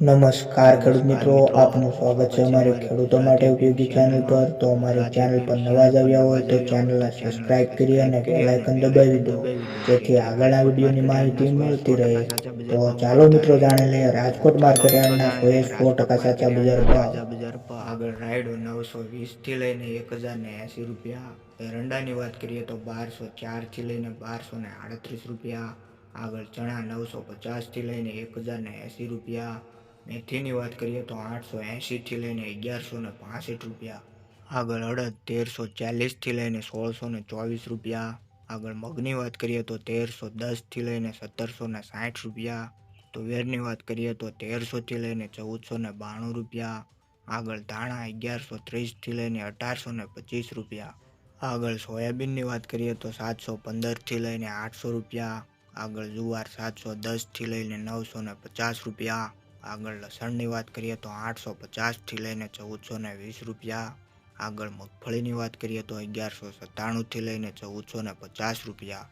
નમસ્કાર ખેડૂત મિત્રો આપનું સ્વાગત છે અમારી ખેડૂતો માટે ઉપયોગી ચેનલ પર. તો અમારી ચેનલ પર નવા જ આવ્યા હોય તો ચેનલને સબસ્ક્રાઇબ કરી અને બેલ આઇકન દબાવી દો. જેથી આગળના વિડીયોની માહિતી મળતી રહે. તો ચાલો મિત્રો જાણી લઈએ રાજકોટ માર્કેટ યાર્ડના સો સો ટકા સાચા બજાર ભાવ? બજાર પર આગળ રાયડો નવસો વીસથી લઈને એક હજાર ને એંસી રૂપિયા. એરંડાની વાત કરીએ તો બારસો ચારથી લઈને બારસો ને આડત્રીસ રૂપિયા. આગળ ચણા નવસો પચાસથી લઈને એક હજાર ને એસી રૂપિયા. મેથીની વાત કરીએ તો આઠસો એંશીથી લઈને અગિયારસો ને પાસઠ રૂપિયા. આગળ અડદ તેરસો ચાલીસથી લઈને સોળસો ને ચોવીસ રૂપિયા. આગળ મગની વાત કરીએ તો તેરસો દસથી લઈને સત્તરસો ને સાઠ રૂપિયા. તુવેરની વાત કરીએ તો તેરસોથી લઈને ચૌદસો ને બાણું રૂપિયા. આગળ ધાણા અગિયારસો ત્રીસથી લઈને અઢારસો ને પચીસ રૂપિયા. આગળ સોયાબીનની વાત કરીએ તો સાતસો પંદરથી લઈને આઠસો રૂપિયા. આગળ જુવાર સાતસો દસથી લઈને નવસો ને પચાસ રૂપિયા. આગળ લસણની વાત કરીએ તો આઠસો પચાસથી લઈને ચૌદસો ને વીસ રૂપિયા. આગળ મગફળીની વાત કરીએ તો અગિયારસો સત્તાણુંથી લઈને ચૌદસો ને પચાસ રૂપિયા.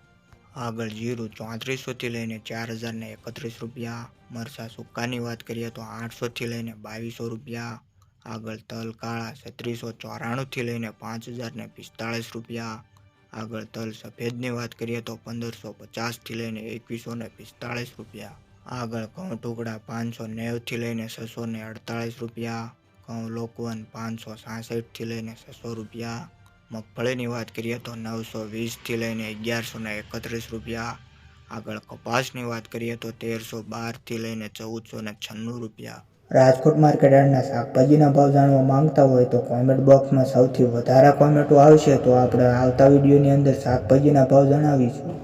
આગળ જીરું ચોત્રીસોથી લઈને ચાર હજાર ને એકત્રીસ રૂપિયા. મરસા સુક્કાની વાત કરીએ તો આઠસોથી લઈને બાવીસો રૂપિયા. આગળ તલ કાળા છત્રીસો ચોરાણુંથી લઈને પાંચ હજાર ને પિસ્તાળીસ રૂપિયા. આગળ તલ સફેદની વાત કરીએ તો પંદરસો પચાસથી લઈને એકવીસો ને પિસ્તાળીસ રૂપિયા. આગળ ઘઉં ટુકડા પાંચસો નેવથી લઈને છસો ને અડતાળીસ રૂપિયા, ઘઉં લોકવન પાંચસો સાસઠથી લઈને છસો રૂપિયા, મગફળીની વાત કરીએ તો નવસો વીસથી લઈને અગિયારસો ને એકત્રીસ રૂપિયા, આગળ કપાસની વાત કરીએ તો તેરસો બારથી લઈને ચૌદસો ને છન્નું રૂપિયા. રાજકોટ માર્કેટ યાર્ડના શાકભાજીના ભાવ જાણવા માંગતા હોય તો કોમેન્ટ બોક્સમાં સૌથી વધારે કોમેન્ટો આવશે તો આપણે આવતા વિડીયોની અંદર શાકભાજીના ભાવ જણાવીશું.